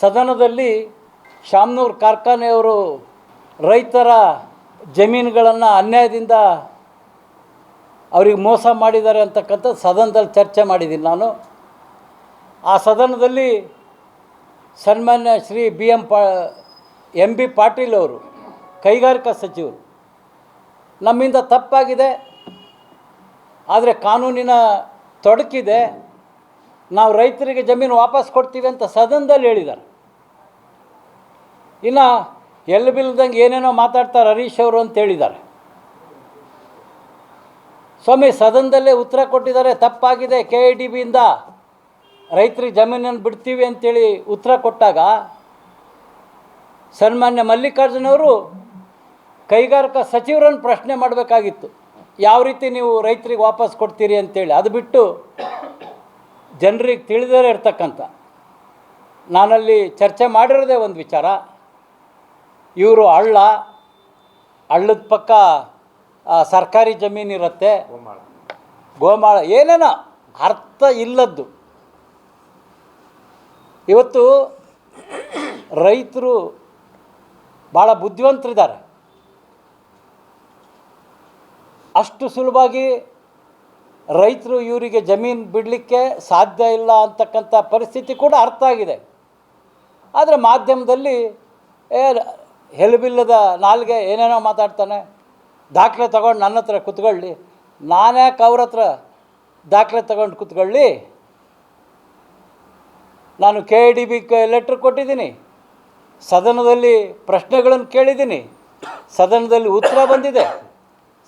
ಸದನದಲ್ಲಿ ಶಾಮ್ನೂರು ಕಾರ್ಖಾನೆಯವರು ರೈತರ ಜಮೀನುಗಳನ್ನು ಅನ್ಯಾಯದಿಂದ ಅವ್ರಿಗೆ ಮೋಸ ಮಾಡಿದ್ದಾರೆ ಅಂತಕ್ಕಂಥ ಸದನದಲ್ಲಿ ಚರ್ಚೆ ಮಾಡಿದ್ದೀನಿ ನಾನು. ಆ ಸದನದಲ್ಲಿ ಸನ್ಮಾನ್ಯ ಶ್ರೀ ಬಿ ಎಂ ಪಾ, ಎಂ ಬಿ ಪಾಟೀಲ್ ಅವರು, ಕೈಗಾರಿಕಾ ಸಚಿವರು, ನಮ್ಮಿಂದ ತಪ್ಪಾಗಿದೆ, ಆದರೆ ಕಾನೂನಿನ ತೊಡಕಿದೆ ನಾವು ರೈತರಿಗೆ ಜಮೀನು ವಾಪಸ್ ಕೊಡ್ತೀವಿ ಅಂತ ಸದನದಲ್ಲಿ ಹೇಳಿದ್ದಾರೆ ಇನ್ನು ಎಲ್ಲಿ ಬಿಲ್ದಂಗೆ ಏನೇನೋ ಮಾತಾಡ್ತಾರೆ ಹರೀಶ್ ಅವರು ಅಂತ ಹೇಳಿದ್ದಾರೆ ಸ್ವಾಮಿ, ಸದನದಲ್ಲೇ ಉತ್ತರ ಕೊಟ್ಟಿದ್ದಾರೆ, ತಪ್ಪಾಗಿದೆ, ಕೆ ಐ ಡಿ ಬಿಯಿಂದ ರೈತರಿಗೆ ಜಮೀನನ್ನು ಬಿಡ್ತೀವಿ ಅಂತೇಳಿ ಉತ್ತರ ಕೊಟ್ಟಾಗ ಸನ್ಮಾನ್ಯ ಮಲ್ಲಿಕಾರ್ಜುನವರು ಕೈಗಾರಿಕಾ ಸಚಿವರನ್ನು ಪ್ರಶ್ನೆ ಮಾಡಬೇಕಾಗಿತ್ತು. ಯಾವ ರೀತಿ ನೀವು ರೈತರಿಗೆ ವಾಪಸ್ ಕೊಡ್ತೀರಿ ಅಂತೇಳಿ. ಅದು ಬಿಟ್ಟು ಜನರಿಗೆ ತಿಳಿದರೆ ಇರ್ತಕ್ಕಂಥ ನಾನಲ್ಲಿ ಚರ್ಚೆ ಮಾಡಿರೋದೇ ಒಂದು ವಿಚಾರ. ಇವರು ಹಳ್ಳ ಹಳ್ಳದ ಪಕ್ಕ ಸರ್ಕಾರಿ ಜಮೀನು ಇರುತ್ತೆ. ಗೋಮಾಳ. ಏನೇನೋ ಅರ್ಥ ಇಲ್ಲದ್ದು. ಇವತ್ತು ರೈತರು ಭಾಳ ಬುದ್ಧಿವಂತರಿದ್ದಾರೆ. ಅಷ್ಟು ಸುಲಭವಾಗಿ ರೈತರು ಇವರಿಗೆ ಜಮೀನು ಬಿಡಲಿಕ್ಕೆ ಸಾಧ್ಯ ಇಲ್ಲ ಅಂತಕ್ಕಂಥ ಪರಿಸ್ಥಿತಿ ಕೂಡ ಅರ್ಥ ಆಗಿದೆ. ಆದರೆ ಮಾಧ್ಯಮದಲ್ಲಿ, ಏ, ಹೆಲುಬಿಲ್ಲದ ನಾಲ್ಗೆ ಏನೇನೋ ಮಾತಾಡ್ತಾನೆ, ದಾಖಲೆ ತಗೊಂಡು ನನ್ನ ಹತ್ರ ಕುತ್ಕೊಳ್ಳಿ ನಾನ್ಯಾಕೆ ಅವ್ರ ಹತ್ರ ದಾಖಲೆ ತಗೊಂಡು ಕುತ್ಕೊಳ್ಳಿ? ನಾನು ಕೆ ಡಿ ಬಿ ಲೆಟ್ರ್ ಕೊಟ್ಟಿದ್ದೀನಿ, ಸದನದಲ್ಲಿ ಪ್ರಶ್ನೆಗಳನ್ನು ಕೇಳಿದ್ದೀನಿ, ಸದನದಲ್ಲಿ ಉತ್ತರ ಬಂದಿದೆ,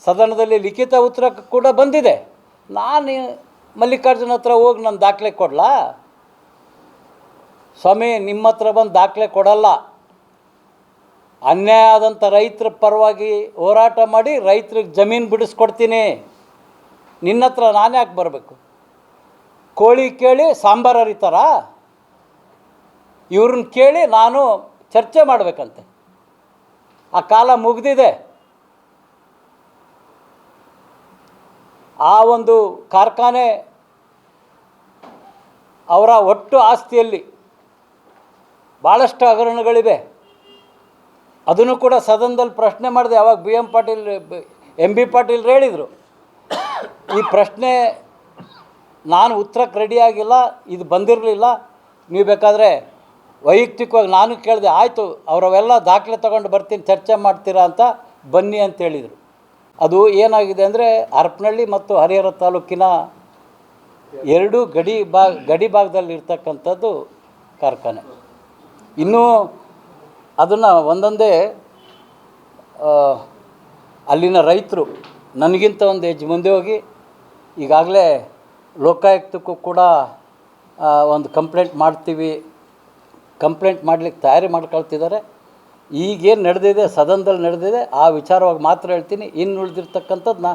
ಸದನದಲ್ಲಿ ಲಿಖಿತ ಉತ್ತರ ಕೂಡ ಬಂದಿದೆ. ನಾನು ಮಲ್ಲಿಕಾರ್ಜುನ ಹತ್ರ ಹೋಗಿ ನಾನು ದಾಖಲೆ ಕೊಡಲಾ? ಸ್ವಾಮಿ, ನಿಮ್ಮ ಹತ್ರ ಬಂದು ದಾಖಲೆ ಕೊಡಲ್ಲ. ಅನ್ಯಾಯ ಆದಂಥ ರೈತರ ಪರವಾಗಿ ಹೋರಾಟ ಮಾಡಿ ರೈತರಿಗೆ ಜಮೀನು ಬಿಡಿಸ್ಕೊಡ್ತೀನಿ. ನಿನ್ನ ಹತ್ರ ನಾನು ಯಾಕೆ ಬರಬೇಕು? ಕೋಳಿ ಕೇಳಿ ಸಾಂಬಾರು ಹರಿತಾರ? ಇವ್ರನ್ನ ಕೇಳಿ ನಾನು ಚರ್ಚೆ ಮಾಡಬೇಕಂತೆ. ಆ ಕಾಲ ಮುಗಿದಿದೆ. ಆ ಒಂದು ಕಾರ್ಖಾನೆ ಅವರ ಒಟ್ಟು ಆಸ್ತಿಯಲ್ಲಿ ಭಾಳಷ್ಟು ಹಗರಣಗಳಿವೆ. ಅದನ್ನು ಕೂಡ ಸದನದಲ್ಲಿ ಪ್ರಶ್ನೆ ಮಾಡಿದೆ. ಯಾವಾಗ B M Patil, M B Patil ಹೇಳಿದರು, ಈ ಪ್ರಶ್ನೆ ನಾನು ಉತ್ತರಕ್ಕೆ ರೆಡಿಯಾಗಿಲ್ಲ ಇದು ಬಂದಿರಲಿಲ್ಲ, ನೀವು ಬೇಕಾದರೆ ವೈಯಕ್ತಿಕವಾಗಿ ನಾನು ಕೇಳಿದೆ, ಆಯಿತು, ಅವರವೆಲ್ಲ ದಾಖಲೆ ತಗೊಂಡು ಬರ್ತೀನಿ, ಚರ್ಚೆ ಮಾಡ್ತೀರಾ ಅಂತ ಬನ್ನಿ ಅಂತ ಹೇಳಿದರು. ಅದು ಏನಾಗಿದೆ ಅಂದರೆ ಹರಪನಹಳ್ಳಿ ಮತ್ತು ಹರಿಹರ ತಾಲೂಕಿನ ಎರಡೂ ಗಡಿ ಭಾಗ ಗಡಿ ಭಾಗದಲ್ಲಿ ಇರ್ತಕ್ಕಂಥದ್ದು ಕಾರ್ಖಾನೆ. ಇನ್ನೂ ಅದನ್ನು ಒಂದೊಂದೇ ಅಲ್ಲಿನ ರೈತರು ನನಗಿಂತ ಒಂದು ಹೆಜ್ಜೆ ಮುಂದೆ ಹೋಗಿ ಈಗಾಗಲೇ ಲೋಕಾಯುಕ್ತಕ್ಕೂ ಕೂಡ ಒಂದು ಕಂಪ್ಲೇಂಟ್ ಮಾಡ್ತೀವಿ. ಕಂಪ್ಲೇಂಟ್ ಮಾಡಲಿಕ್ಕೆ ತಯಾರಿ ಮಾಡ್ಕೊಳ್ತಿದ್ದಾರೆ. ಈಗೇನು ನಡೆದಿದೆ ಸದನದಲ್ಲಿ ನಡೆದಿದೆ ಆ ವಿಚಾರವಾಗಿ ಮಾತ್ರ ಹೇಳ್ತೀನಿ. ಇನ್ನು ಉಳಿದಿರ್ತಕ್ಕಂಥದ್ದು ನಾ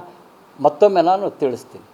ಮತ್ತೊಮ್ಮೆ ನಾನು ತಿಳಿಸ್ತೀನಿ.